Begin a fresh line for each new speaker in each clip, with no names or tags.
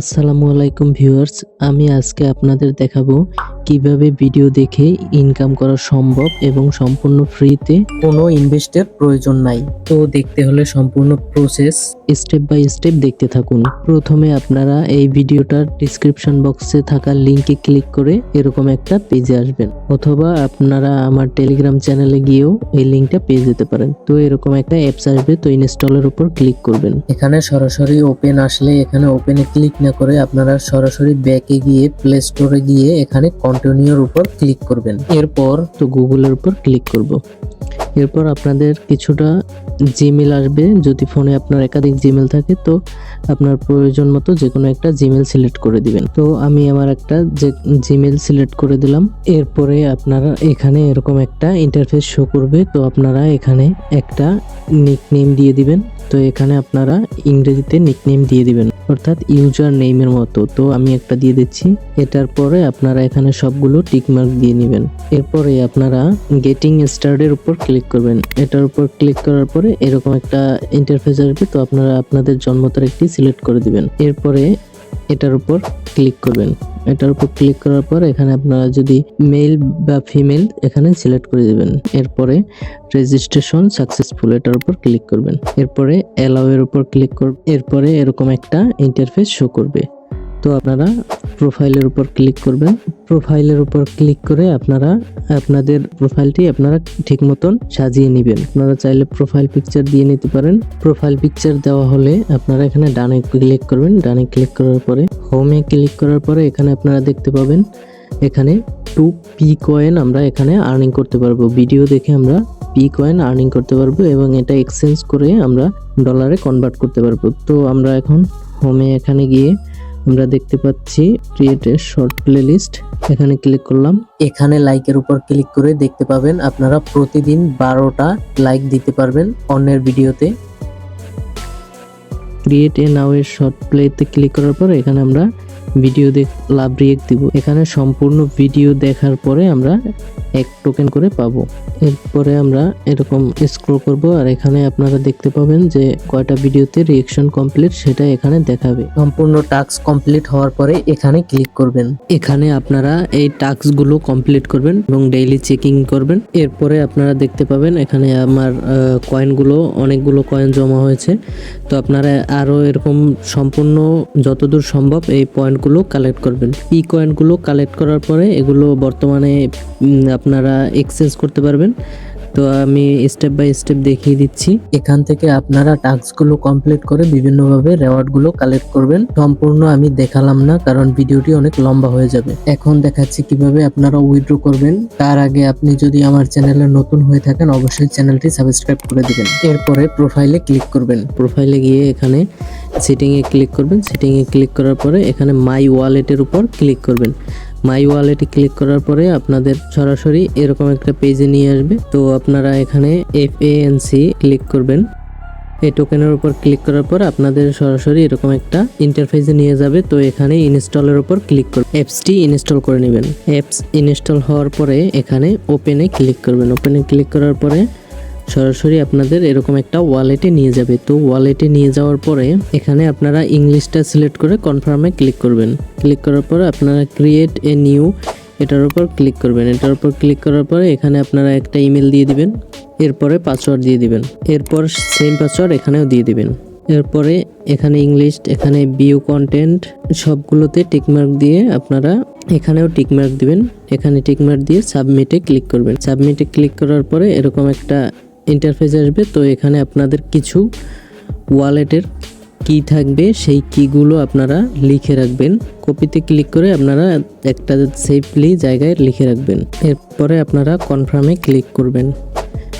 আসসালামু আলাইকুম ভিউয়ার্স, আমি আজকে আপনাদের দেখাবো কীভাবে ভিডিও দেখে ইনকাম করা সম্ভব এবং সম্পূর্ণ ফ্রিতে কোনো ইনভেস্টের প্রয়োজন নাই। তো দেখতে হলে সম্পূর্ণ প্রসেস স্টেপ বাই স্টেপ দেখতে থাকুন। প্রথমে আপনারা এই ভিডিওটার ডিসক্রিপশন বক্সে থাকা লিংকে ক্লিক করে এরকম একটা পেজে আসবেন। অথবা আপনারা আমার টেলিগ্রাম চ্যানেলে গিয়েও এই লিংকটা পেয়ে যেতে পারেন। তো এরকম একটা অ্যাপস আসবে, তো ইনস্টলের উপর ক্লিক করবেন। এখানে সরাসরি ওপেন আসলে এখানে ওপেনে ক্লিক না করে আপনারা সরাসরি ব্যাকে গিয়ে প্লে স্টোরে গিয়ে এখানে কন্টিনিউর উপর ক্লিক করবেন। এরপর তো গুগলের উপর ক্লিক করব। এরপর আপনাদের কিছুটা জিমেল আসবে। যদি ফোনে আপনার একাধিক জিমেল থাকে, তো আপনার প্রয়োজন মতো যে কোনো একটা জিমেল সিলেক্ট করে দিবেন। তো আমি আমার একটা যে জিমেল সিলেক্ট করে দিলাম। এরপরে আপনারা এখানে এরকম একটা ইন্টারফেস শো করবে। তো আপনারা এখানে একটা নিকনেম দিয়ে দিবেন। তো এখানে আপনারা ইংরেজিতে নিকনেম দিয়ে দিবেন। অর্থাৎ ইউজার নেমের মতো। তো আমি একটা দিয়ে দিচ্ছি। এটার পরে আপনারা এখানে সবগুলো টিকমার্ক দিয়ে নেবেন। এরপরে আপনারা গেটিং স্টার্টের উপর ক্লিক করবেন। এটার উপর ক্লিক করার পরে এরকম একটা ইন্টারফেস আসবে। তো আপনারা আপনাদের জন্ম তারিখটি সিলেক্ট করে দিবেন। এরপরে এটার উপর ক্লিক করবেন। এটার উপর ক্লিক করার পর এখানে আপনারা যদি মেল বা ফিমেল এখানে সিলেক্ট করে দেবেন। এরপরে রেজিস্ট্রেশন সাকসেসফুল এটার উপর ক্লিক করবেন। এরপরে অ্যালাউ এর উপর ক্লিক করবেন এরপরে এরকম একটা ইন্টারফেস শো করবে। তো আপনারা প্রোফাইলের উপর ক্লিক করবেন। প্রোফাইলের উপর ক্লিক করে আপনারা, আপনাদের প্রোফাইলটি আপনারা ঠিক মতন সাজিয়ে নেবেন। আপনারা চাইলে প্রোফাইল পিকচার দিয়ে নিতে পারেন। প্রোফাইল পিকচার দেওয়া হলে আপনারা এখানে ডানে ক্লিক করবেন। ডানে ক্লিক করার পরে হোমে ক্লিক করার পরে এখানে আপনারা দেখতে পাবেন, এখানে টু পি কয়েন আমরা এখানে আর্নিং করতে পারব। ভিডিও দেখে আমরা পি কয়েন আর্নিং করতে পারব এবং এটা এক্সচেঞ্জ করে আমরা ডলারে কনভার্ট করতে পারব। তো আমরা এখন হোমে এখানে গিয়ে আমরা দেখতে পাচ্ছি ক্রিয়েট এ শর্ট প্লেলিস্ট এখানে ক্লিক করলাম। এখানে লাইকের উপর ক্লিক করে দেখতে পাবেন আপনারা প্রতিদিন বারোটা লাইক দিতে পারবেন অন্যের ভিডিওতে ক্রিয়েট এ নাও এর শর্ট প্লেতে ক্লিক করার পর এখানে আমরা ভিডিও দেখ, লাভ রিয়েক্ট দিব। এখানে সম্পূর্ণ ভিডিও দেখার পরে আমরা এক টোকেন করে পাবো। এরপরে আমরা এরকম স্ক্রল করব আর এখানে আপনারা দেখতে পাবেন যে কয়টা ভিডিওতে রিয়েকশন কমপ্লিট সেটা এখানে দেখাবে। সম্পূর্ণ টাস্ক কমপ্লিট হওয়ার পরে এখানে ক্লিক করবেন। এখানে আপনারা এই টাস্কগুলো কমপ্লিট করবেন এবং ডেইলি চেকিং করবেন। এরপরে আপনারা দেখতে পাবেন এখানে আমার কয়েনগুলো অনেকগুলো কয়েন জমা হয়েছে। তো আপনারা আরও এরকম সম্পূর্ণ যতদূর সম্ভব এই পয়েন্টগুলো কালেক্ট করবেন। পি কয়েনগুলো কালেক্ট করার পরে এগুলো বর্তমানে আপনারা এক্সচেঞ্জ করতে পারবেন। তো আমি স্টেপ বাই স্টেপ দেখিয়ে দিচ্ছি। এখান থেকে আপনারা টাস্কগুলো কমপ্লিট করে বিভিন্নভাবে রেওয়ার্ডগুলো কালেক্ট করবেন। সম্পূর্ণ আমি দেখালাম না, কারণ ভিডিওটি অনেক লম্বা হয়ে যাবে। এখন দেখাচ্ছি কীভাবে আপনারা উইথড্র করবেন। তার আগে আপনি যদি আমার চ্যানেলে নতুন হয়ে থাকেন, অবশ্যই চ্যানেলটি সাবস্ক্রাইব করে দিবেন। এরপরে প্রোফাইলে ক্লিক করবেন। প্রোফাইলে গিয়ে এখানে সেটিংয়ে ক্লিক করবেন। সেটিংয়ে ক্লিক করার পরে এখানে মাই ওয়ালেটের উপর ক্লিক করবেন। মাই ওয়ালেটে ক্লিক করার পরে আপনাদের সরাসরি এরকম একটা পেজে নিয়ে আসবে। তো আপনারা এখানে এফ সি ক্লিক করবেন। এই টোকেনের উপর ক্লিক করার পর আপনাদের সরাসরি এরকম একটা ইন্টারফেসে নিয়ে যাবে। তো এখানে ইনস্টলের উপর ক্লিক করবেন। অ্যাপসটি ইনস্টল করে নেবেন। অ্যাপস ইনস্টল হওয়ার পরে এখানে ওপেনে ক্লিক করবেন। ওপেনে ক্লিক করার পরে সরাসরি আপনাদের এরকম একটা ওয়ালেটে নিয়ে যাবে। তো ওয়ালেটে নিয়ে যাওয়ার পরে এখানে আপনারা ইংলিশটা সিলেক্ট করে কনফার্মে ক্লিক করবেন। ক্লিক করার পরে আপনারা ক্রিয়েট এ নিউ এটার উপর ক্লিক করবেন। এটার উপর ক্লিক করার পরে এখানে আপনারা একটা ইমেল দিয়ে দিবেন। এরপরে পাসওয়ার্ড দিয়ে দিবেন। এরপর সেম পাসওয়ার্ড এখানেও দিয়ে দিবেন। এরপরে এখানে ইংলিশ এখানে বিউ কন্টেন্ট সবগুলোতে টিকমার্ক দিয়ে আপনারা এখানেও টিকমার্ক দিবেন। এখানে টিকমার্ক দিয়ে সাবমিটে ক্লিক করবেন। সাবমিটে ক্লিক করার পরে এরকম একটা ইন্টারফেস আসবে, তো এখানে আপনাদের কিছু ওয়ালেটের কি থাকবে, সেই কিগুলো আপনারা লিখে রাখবেন। কপিতে ক্লিক করে আপনারা একটা সেফলি জায়গায় লিখে রাখবেন। এরপরে আপনারা কনফার্মে ক্লিক করবেন।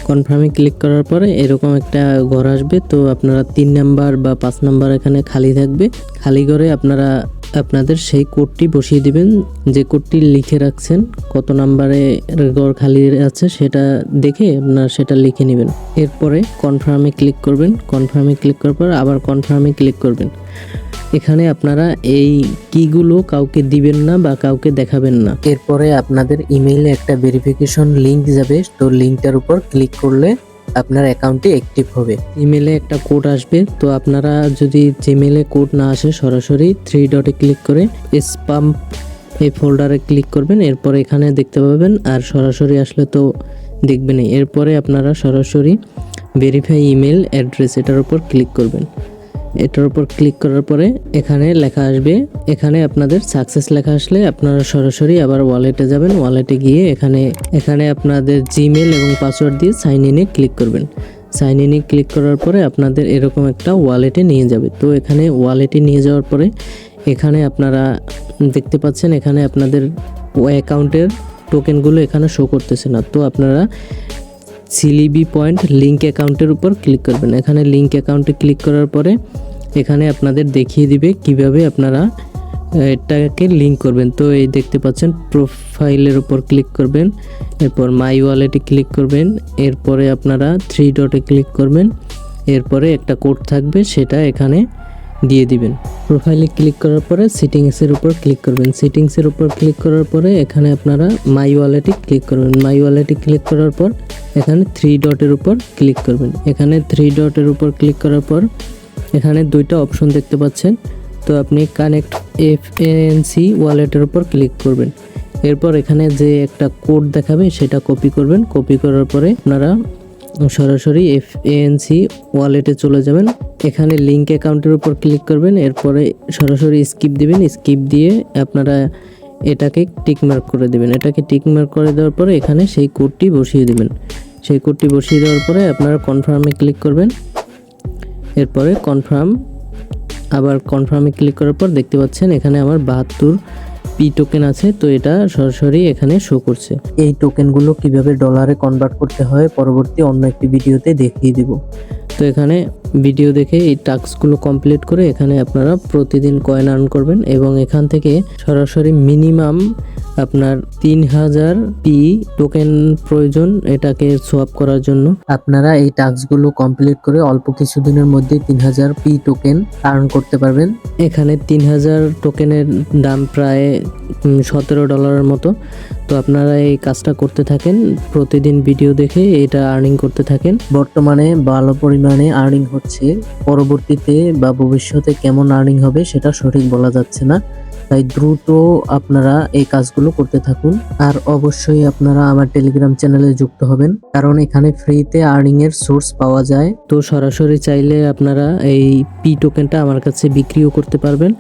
কনফার্মে ক্লিক করার পরে এরকম একটা ঘর আসবে, তো আপনারা তিন নাম্বার বা পাঁচ নাম্বার এখানে খালি থাকবে। খালি করে আপনারা আপনাদের সেই কোডটি বসিয়ে দিবেন। যে কোডটি লিখে রাখছেন, কত নাম্বারে ঘর খালি আছে সেটা দেখে আপনার সেটা লিখে নেবেন। এরপরে কনফার্মে ক্লিক করবেন। কনফার্মে ক্লিক করার পর আবার কনফার্মে ক্লিক করবেন। এখানে আপনারা এই কিগুলো কাউকে দিবেন না বা কাউকে দেখাবেন না। এরপরে আপনাদের ইমেইলে একটা ভেরিফিকেশন লিংক যাবে। তো লিংকটার উপর ক্লিক করলে আপনার অ্যাকাউন্টে অ্যাক্টিভ হবে। ইমেলে একটা কোড আসবে। তো আপনারা যদি জিমেলে কোড না আসে, সরাসরি থ্রি ডটে ক্লিক করে স্পাম এই ফোল্ডারে ক্লিক করবেন। এরপর এখানে দেখতে পাবেন, আর সরাসরি আসলে তো দেখবেনই। এরপরে আপনারা সরাসরি ভেরিফাই ইমেল অ্যাড্রেস এটার উপর ক্লিক করবেন। এটার উপর ক্লিক করার পরে এখানে লেখা আসবে। এখানে আপনাদের সাকসেস লেখা আসলে আপনারা সরাসরি আবার ওয়ালেটে যাবেন। ওয়ালেটে গিয়ে এখানে এখানে আপনাদের জিমেল এবং পাসওয়ার্ড দিয়ে সাইন ইনে ক্লিক করবেন। সাইন ইনে ক্লিক করার পরে আপনাদের এরকম একটা ওয়ালেটে নিয়ে যাবে। তো এখানে ওয়ালেটে নিয়ে যাওয়ার পরে এখানে আপনারা দেখতে পাচ্ছেন এখানে আপনাদের অ্যাকাউন্টের টোকেনগুলো এখানে শো করতেছে না। তো আপনারা সিলিবি পয়েন্ট লিঙ্ক অ্যাকাউন্টের উপর ক্লিক করবেন। এখানে লিঙ্ক অ্যাকাউন্টে ক্লিক করার পরে এখানে আপনাদের দেখিয়ে দিবে কীভাবে আপনারা এটাকে লিঙ্ক করবেন। তো এই দেখতে পাচ্ছেন প্রোফাইলের উপর ক্লিক করবেন, এরপর মাই ওয়ালেটে ক্লিক করবেন, এরপরে আপনারা থ্রি ডটে ক্লিক করবেন, এরপরে একটা কোড থাকবে, সেটা এখানে দিয়ে দিবেন। প্রোফাইলে ক্লিক করার পরে সেটিংসের উপর ক্লিক করবেন। সেটিংসের উপর ক্লিক করার পরে এখানে আপনারা মাই ওয়ালেটে ক্লিক করবেন। মাই ওয়ালেটে ক্লিক করার পর এখানে থ্রি ডটের উপর ক্লিক করবেন। এখানে থ্রি ডটের উপর ক্লিক করার পর এখানে দুইটা অপশন দেখতে পাচ্ছেন। তো আপনি কানেক্ট এফ এনসি ওয়ালেটের উপর ক্লিক করবেন। এরপর এখানে যে একটা কোড দেখাবে সেটা কপি করবেন। কপি করার পরে আপনারা সরাসরি এফ এএনসি ওয়ালেটে চলে যাবেন। এখানে লিঙ্ক অ্যাকাউন্টের উপর ক্লিক করবেন, এরপরে সরাসরি স্কিপ দিবেন। স্কিপ দিয়ে আপনারা এটাকে টিক মার্ক করে দিবেন। এটাকে টিক মার্ক করে দেওয়ার পরে এখানে সেই কোডটি বসিয়ে দিবেন। সেই কোডটি বসিয়ে দেওয়ার পরে আপনারা কনফার্মে ক্লিক করবেন। এরপরে কনফার্ম আবার কনফার্মে ক্লিক করার পর দেখতে পাচ্ছেন এখানে আমার বাহাত্তর পি টোকেন আছে, তো এটা সরাসরি এখানে শো করছে। এই টোকেনগুলো কীভাবে ডলারে কনভার্ট করতে হয়, পরবর্তী অন্য একটি ভিডিওতে দেখিয়ে দিব। তো এখানে ভিডিও দেখে এই টাস্কগুলো কমপ্লিট করে এখানে আপনারা প্রতিদিন কয়েন আর্ন করবেন এবং এখান থেকে সরাসরি মিনিমাম আপনার তিন হাজার পি টোকেন প্রয়োজন এটাকে সোয়াপ করার জন্য। আপনারা এই টাস্কগুলো কমপ্লিট করে অল্প কিছুদিনের মধ্যে তিন হাজার পি টোকেন আর্ন করতে পারবেন। এখানে তিন হাজার টোকেনের দাম প্রায় সতেরো ডলারের মতো। তো আপনারা এই কাজটা করতে থাকেন প্রতিদিন ভিডিও দেখে এটা আর্নিং করতে থাকেন। বর্তমানে ভালো পরিমাণে আর্নিং হচ্ছে পরবর্তীতে বা ভবিষ্যতে কেমন আর্নিং হবে সেটা সঠিক বলা যাচ্ছে না। তাই দ্রুত আপনারা এই কাজগুলো করতে থাকুন। আর অবশ্যই আপনারা আমার টেলিগ্রাম চ্যানেলে যুক্ত হবেন কারণ এখানে ফ্রিতে আর্নিং এর সোর্স পাওয়া যায়। তো সরাসরি চাইলে আপনারা এই পি টোকেনটা আমার কাছে বিক্রিও করতে পারবেন।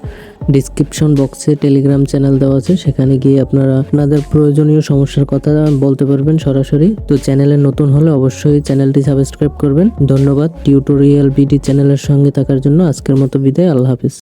ডিসক্রিপশন বক্সে টেলিগ্রাম চ্যানেল দেওয়া আছে। সেখানে গিয়ে আপনারা আপনাদের প্রয়োজনীয় সমস্যার কথা বলতে পারবেন সরাসরি। তো চ্যানেলে নতুন হলে অবশ্যই চ্যানেলটি সাবস্ক্রাইব করবেন। ধন্যবাদ। টিউটোরিয়াল বিডি চ্যানেলের সঙ্গে থাকার জন্য আজকের মতো বিদায়। আল্লাহ হাফিজ।